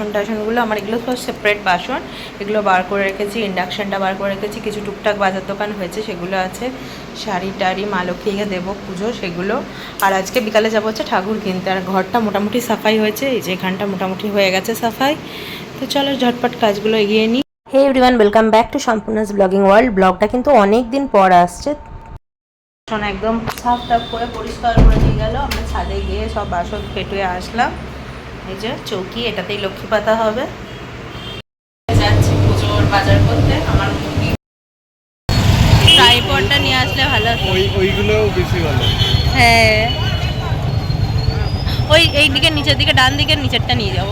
বাসন টাসনগুলো আমার এগুলো সব সেপারেট বাসন। এগুলো বার করে রেখেছি ইন্ডাকশানটা বার করে রেখেছি কিছু টুকটাক বাজার দোকান হয়েছে সেগুলো আছে। শাড়ি টাড়ি মা লক্ষ্মীকে দেবো পুজো সেগুলো। আর আজকে বিকালে যাব হচ্ছে ঠাকুর কিনতে। আর ঘরটা মোটামুটি সাফাই হয়েছে এই যে এখানটা মোটামুটি হয়ে গেছে সাফাই। তো চলো ঝটপট কাজগুলো এগিয়ে নিই। Hey everyone welcome back to সম্পূর্ণাস blogging world ব্লগটা কিন্তু অনেক দিন পর আসছে। একদম সাফ টাফ করে পরিষ্কার করে নিয়ে গেল। আমরা ছাদে গিয়ে সব বাসন পেটুয়ে আসলাম। এই যে চৌকি এটাতেই লক্ষ্মী পাতা হবে। যাচ্ছি পুজোর বাজার করতে আমার ট্রাইপডটা নিয়ে আসলে ভালো ওই ওইগুলোও বেশি ভালো। হ্যাঁ। ওই এই দিকে নিচের দিকে ডান নিচেরটা নিয়ে যাব।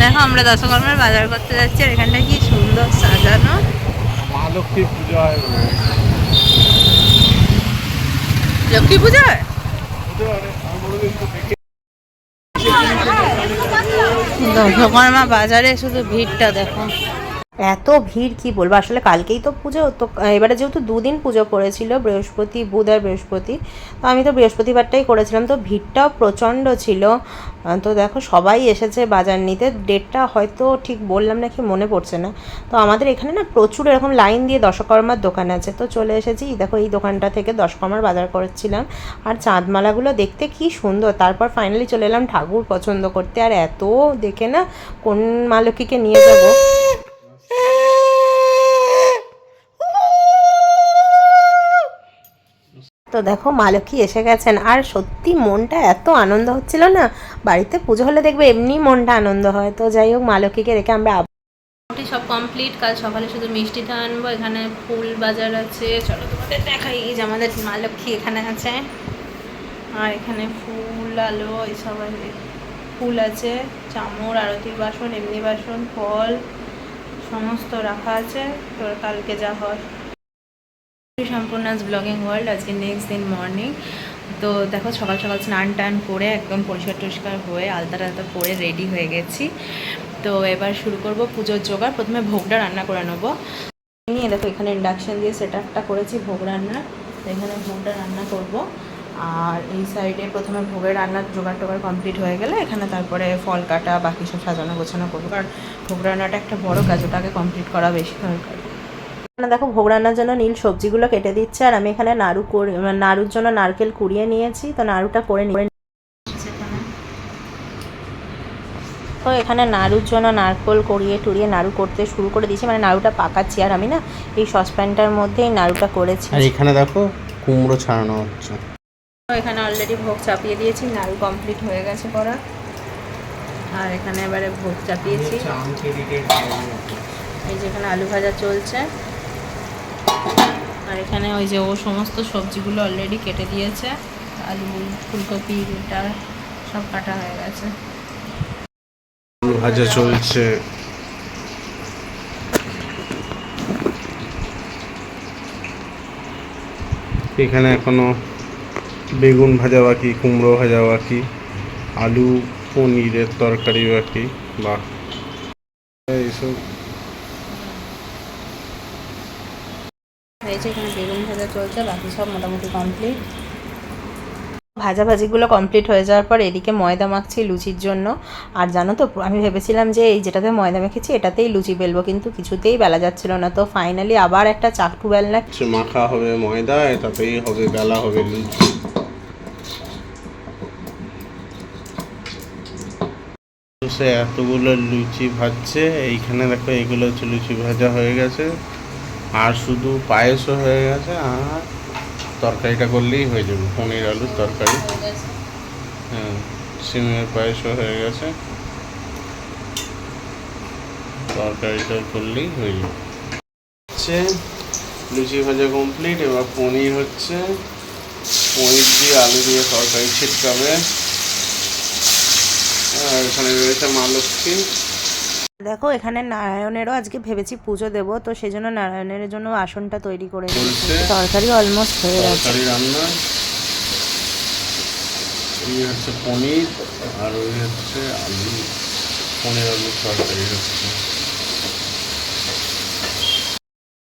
দেখো আমরা দশকর্মার বাজার করতে যাচ্ছি আর এখানটা কি সুন্দর সাজানো। মা লক্ষ্মীর পুজো হয়? লক্ষ্মী পুজো হয়? দশকর্মা বাজারে শুধু ভিড়টা দেখো। এত ভিড়, কি বলব? আসলে কালকেই তো পুজো, তো এবারে যেহেতু দুদিন পুজো পড়েছিল বৃহস্পতি, বুধ আর বৃহস্পতি, তো আমি তো বৃহস্পতিবারটাই করেছিলাম। তো ভিড়টাও প্রচণ্ড ছিল। তো দেখো, সবাই এসেছে বাজার নিতে। ডেটটা হয়তো ঠিক বললাম নাকি মনে পড়ছে না। তো আমাদের এখানে না প্রচুর এরকম লাইন দিয়ে দশকর্মার দোকান আছে। তো চলে এসেছি। দেখো, এই দোকানটা থেকে দশকর্মার বাজার করেছিলাম। আর চাঁদমালাগুলো দেখতে কি সুন্দর। তারপর ফাইনালি চলে এলাম ঠাকুর পছন্দ করতে। আর এত দেখে না কোন মা লক্ষ্মীকে নিয়ে যাব। তো দেখো মা লক্ষ্মী এসে গেছেন। আর সত্যি মনটা এত আনন্দ হচ্ছিল না? বাড়িতে পুজো হলে দেখবে এমনি মনটা আনন্দ হয়। তো যাই হোক, মা লক্ষ্মীকে রেখে আমরা মোটামুটি সব কমপ্লিট কাল সকালে শুধু মিষ্টিটা আনব। এখানে ফুল বাজার আছে। চলো তোমাদের দেখাই এই যে আমাদের মা লক্ষ্মী এখানে আছে। আর এখানে ফুল, আলো এইসব ফুল আছে চামড় আরতির বাসন, এমনি বাসন, ফল, সমস্ত রাখা আছে। তো কালকে যা হয়। সম্পূর্ণাস ব্লগিং ওয়ার্ল্ড আজকে নেক্সট দিন মর্নিং তো দেখো, সকাল সকাল স্নান টান করে একদম পরিষ্কার টরিষ্কার হয়ে আলতা টালতা পরে রেডি হয়ে গেছি। তো এবার শুরু করব পুজোর জোগাড়। প্রথমে ভোগটা রান্না করে নেব। নিয়ে দেখো, এখানে ইন্ডাকশান দিয়ে সেট আপটা করেছি ভোগ রান্নার। এখানে ভোগটা রান্না করব। আর এই সাইডে প্রথমে ভোগের রান্নার জোগাড় টোগাড় কমপ্লিট হয়ে গেলে এখানে তারপরে ফল কাটা, বাকি সব সাজানো গোছানো করব। কারণ ভোগ রান্নাটা একটা বড় কাজ ওটাকে কমপ্লিট করা বেশি দরকার। দেখো ভোগ রান্নার জন্য নীল সবজিগুলো কেটে দিচ্ছে আর আমি এখানে নাড়ু করে মানে নাড়ুর জন্য নারকেল কুড়িয়ে নিয়েছি তো নাড়ুটা করে নিয়ে তো এখানে নাড়ুর জন্য নারকোল করিয়ে টুরিয়ে নাড়ু করতে শুরু করে দিয়েছি মানে নাড়ুটা পাকাচ্ছি আর আমি না এই সসপ্যানটার মধ্যে এই নাড়ুটা করেছি। আর এখানে দেখো কুমড়ো ছাড়ানো হচ্ছে। তো এখানে অলরেডি ভোগ চাপিয়ে দিয়েছি নাড়ু কমপ্লিট হয়ে গেছে করা। আর এখানে এবারে ভোগ চাপিয়েছি। এই যে এখানে আলু ভাজা চলছে। আর এখানে ওই যে ও সমস্ত সবজিগুলো অলরেডি কেটে দিয়েছে। আলু ফুলকপি এটা সব কাটা হয়ে গেছে। ভাজা চলছে। এখানে এখনও বেগুন ভাজা বাকি কুমড়ো ভাজা বাকি আলু পনিরের তরকারি বাকি বা এইসব হয়েছে, এখানে বেগুন ভাজা চলছে, বাকি সব মোটামুটি কমপ্লিট ভাজা ভাজিগুলো কমপ্লিট হয়ে যাওয়ার পর এদিকে ময়দা মাখছি লুচির জন্য। আর জানো তো, আমি ভেবেছিলাম যে এই যেটাতে ময়দা মেখেছি, এটাতেই লুচি বেলবো, কিন্তু কিছুতেই বেলা যাচ্ছিল না। তো ফাইনালি আবার একটা চাকটু বেলনা মাখা হবে ময়দা, এটাতেই হবে বেলা, হবে লুচি। সে এতগুলো লুচি ভাজছে, এইখানে দেখো এগুলো হচ্ছে লুচি ভাজা হয়ে গেছে। আর শুধু পায়েসও হয়ে গেছে, আর তরকারিটা করলেই হয়ে যাবে। পনির আলুর তরকারি। হ্যাঁ সিমের পায়েসও হয়ে গেছে। তরকারিটা করলেই হয়ে যাবে। হচ্ছে লুচি ভাজা কমপ্লিট এবার পনির হচ্ছে। পনির দিয়ে আলু দিয়ে তরকারি ছিটকাবে। আর এখানে রয়েছে মা লক্ষ্মী। দেখো এখানে নারায়ণেরও আজকে ভেবেছি পুজো দেবো তো সেই জন্য নারায়ণের জন্য আসনটা তৈরি করে তরকারি অলমোস্ট হয়ে গেছে। রান্না। এই হচ্ছে পনির আর ওই হচ্ছে আলু পনির আলুর তরকারি হচ্ছে।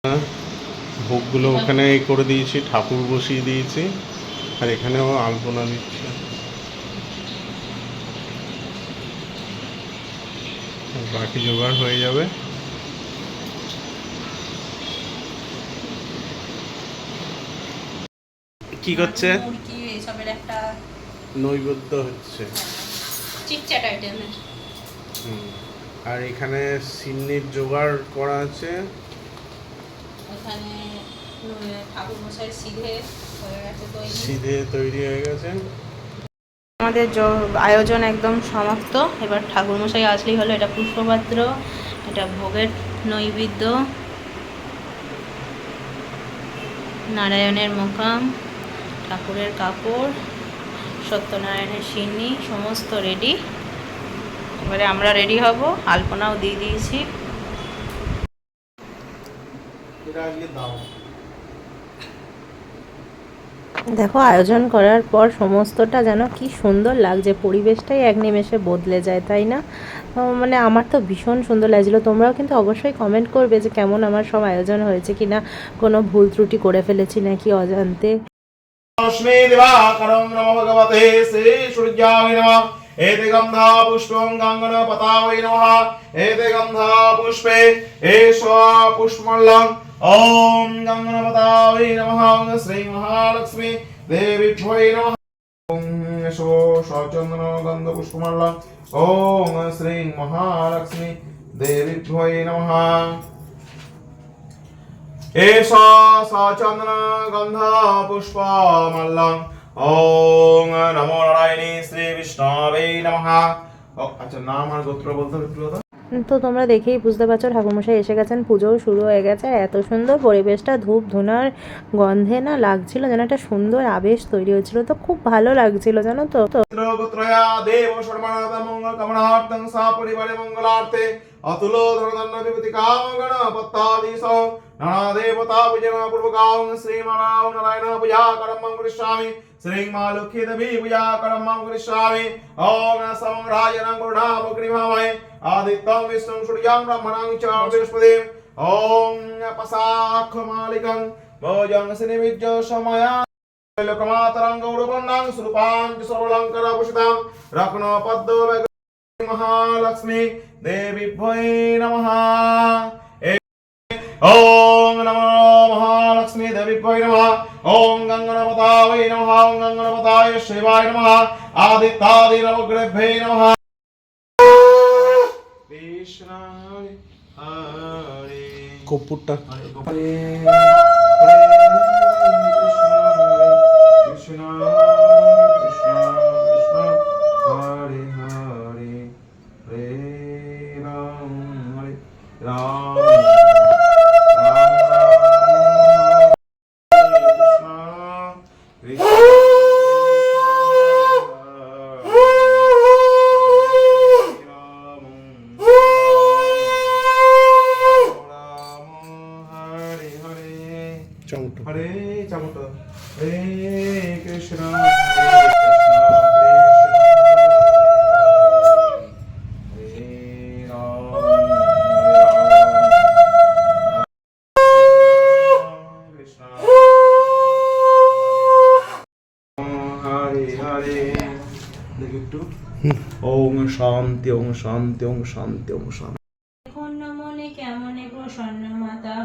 হ্যাঁ, ভোগগুলো ওখানে করে দিয়েছি ঠাকুর বসিয়ে দিয়েছি আর এখানেও আলপনা দিচ্ছে। বাকি জোগাড় হয়ে যাবে। কি করছে? মুরগি এসবের একটা নৈবেদ্য হচ্ছে। চিটচ্যাট আইটেমের হুম। আর এখানে সিন্নির জোগাড় করা আছে। ওখানে ঠাকুর মশাই সিধে হয়ে গেছে সিধে তৈরি হয়ে গেছে। আমাদের আয়োজন একদম সমাপ্ত। এবার ঠাকুরমশাই আসলেই হলো, এটা পুষ্পপাত্র, এটা ভোগের নৈবেদ্য, নারায়ণের মোকাম, ঠাকুরের কাপড়, সত্যনারায়ণের সিন্নি, সমস্ত রেডি এবারে আমরা রেডি হব, আলপনাও দিয়ে দিয়েছি। দাও। দেখো, আয়োজন করার পর সমস্তটা যেন কি সুন্দর লাগছে। পরিবেশটাই এক নিমেষে বদলে যায়, তাই না? মানে আমার তো ভীষণ সুন্দর লাগছিল। তোমরাও কিন্তু অবশ্যই কমেন্ট করবে যে কেমন আমার সব আয়োজন হয়েছে কি না কোনো ভুল ত্রুটি করে ফেলেছি নাকি অজান্তে? এতে গন্ধা পুষ্পং এতে গন্ধা পুষ্পে एते गन्धा पुष्पे एष पुष्पमल्लं ॐ गाङ्गनपतावै नमः ॐ श्रीमहालक्ष्मी देवीभ्यै नमः ॐ एषो सचन्दन गन्धपुष्पमल्लं ॐ श्रीं महालक्ष्मी देवीभ्यै नमः एषा सचन्दन गन्ध पुष्पमल्लम् ॐ नमो नारायणे श्री विष्णवे नमः ও, আচ্ছা নাম আর গোত্র বলতে হবে একটু কথা তো তোমরা দেখেই বুঝতে পারছ, ঠাকুরমশাই এসে গেছেন, পুজোও শুরু হয়ে গেছে। এত সুন্দর পরিবেশটা, ধূপ ধুনার গন্ধে না লাগছিল যেন, একটা সুন্দর আবেশ তৈরি হয়েছিল। তো খুব ভালো লাগছিল, জানো তো? তো গোত্র গোত্রয়া দেব শর্মনাথ মঙ্গল কামনার্থং সা পরিবারে মঙ্গলার্থে অতুলো ধনদন্ন বিভূতি কাম গণ পত্তাদিশ নানা দেবতা পূজনা পূর্বকাং শ্রীমারাও নারায়ণ পূজা করমং করিষ্যামি শ্রী মা লক্ষ্মী দেবী পূজা করমং করিষ্যামি ওম সমরাজনং গুণাবগ্রিভামহে আদিত্যং বিষ্ণুং সূর্যং ব্রহ্মণং চ বৃহস্পতিম ওম পসাখ মালিকং মহালক্ষ্মী দেবী ভৈ নমঃ। ওম নমো মহালক্ষ্মী দেবী ভৈ নমঃ। ওম গঙ্গনপতায় নমঃ ওম গঙ্গনপতায় শিবায় নমঃ। আদিত্যাদি নবগ্রভ্যে নমঃ। কৃষ্ণ হরে। কপুরটা। কৃষ্ণ কৃষ্ণ শান্তি ওম শান্তি ওম শান্তি ওম শান্তি।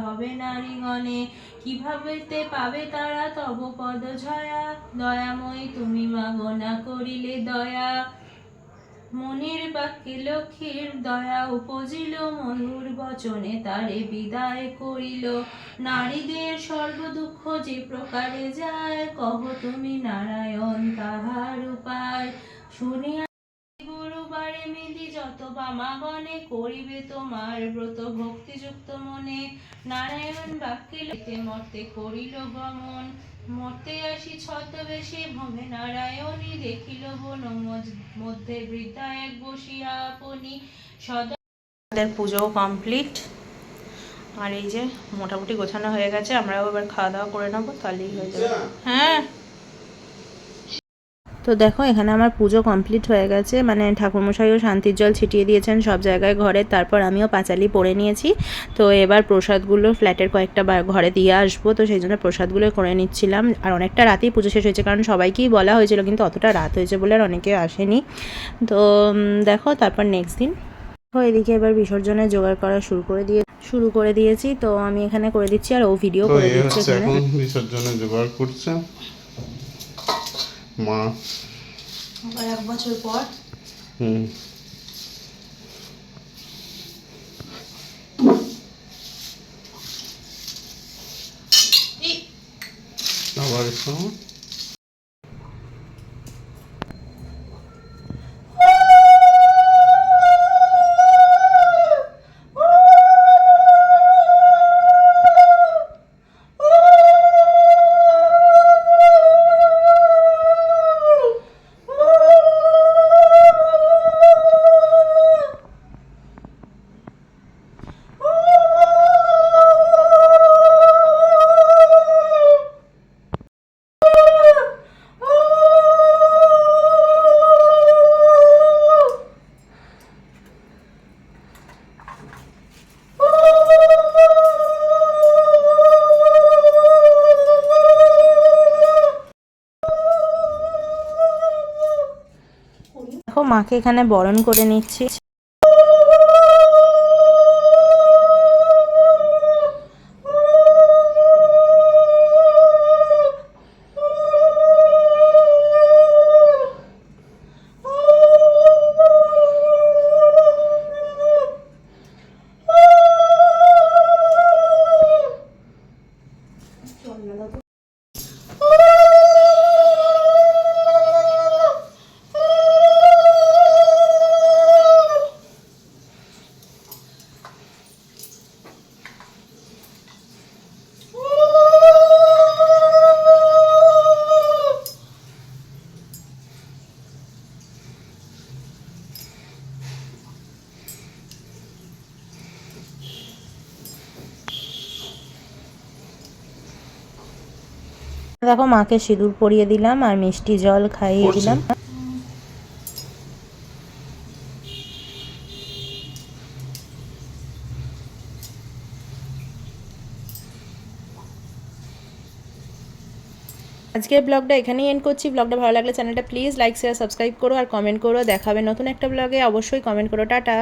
হবে নারীগণে কীভাবে পাবে তারা তব পদ ছয়া? দয়াময়ী তুমি মাগো না করিলে দয়া। মনির বাক্যে লক্ষ্মীর দয়া উপজিল ময়ূর বচনে তারে বিদায় করিল। নারীদের সর্বদুঃখ যে প্রকারে যায়, কহ তুমি নারায়ণ তাহার উপায়। শুনিয়া মিলি যত বামাগণে করিবে তোমার ব্রত ভক্তিযুক্ত মনে। নারায়ণ বাক্যে লিখে মর্তে করিল গমন মর্তে আসি ছদ্মবেশে ভবে নারায়ণী দেখিল বন মধ্যে বৃদ্ধা এক বসিয়া আপনি। সদা পুজোও কমপ্লিট। আর এই যে মোটামুটি গোছানো হয়ে গেছে আমরাও এবার খাওয়া দাওয়া করে নেব তাহলেই হয়ে যাবে। হ্যাঁ। তো দেখো এখানে আমার পুজো কমপ্লিট হয়ে গেছে। মানে ঠাকুরমশাইও শান্তির জল ছিটিয়ে দিয়েছেন সব জায়গায় ঘরে। তারপর আমিও পাঁচালি পরে নিয়েছি। তো এবার প্রসাদগুলো ফ্ল্যাটের কয়েকটা ঘরে দিয়ে আসব। তো সেই জন্য প্রসাদগুলো করে নিচ্ছিলাম। আর অনেকটা রাতেই পুজো শেষ হয়েছে কারণ সবাইকেই বলা হয়েছিল কিন্তু অতটা রাত হয়েছে বলে আর অনেকে আসেনি। তো দেখো তারপর নেক্সট দিন। ও এদিকে এবার বিসর্জনের জোগাড় করা শুরু করে দিয়ে শুরু করে দিয়েছি। তো আমি এখানে করে দিচ্ছি আর ও ভিডিও করে দিচ্ছে এখন। বিসর্জনে জোগাড় করছে। মা। আবার এক বছর পর। হুম। আবার একটু মাকে এখানে বরণ করে নিচ্ছি। দেখো মাকে সিঁদুর পরিয়ে দিলাম আর মিষ্টি জল খাইয়ে দিলাম। আজকের ব্লগটা এখানেই এন্ড করছি। ব্লগটা ভালো লাগলে চ্যানেলটা প্লিজ লাইক শেয়ার সাবস্ক্রাইব করো আর কমেন্ট করো। দেখাবে নতুন একটা ব্লগে। অবশ্যই কমেন্ট করো। টাটা।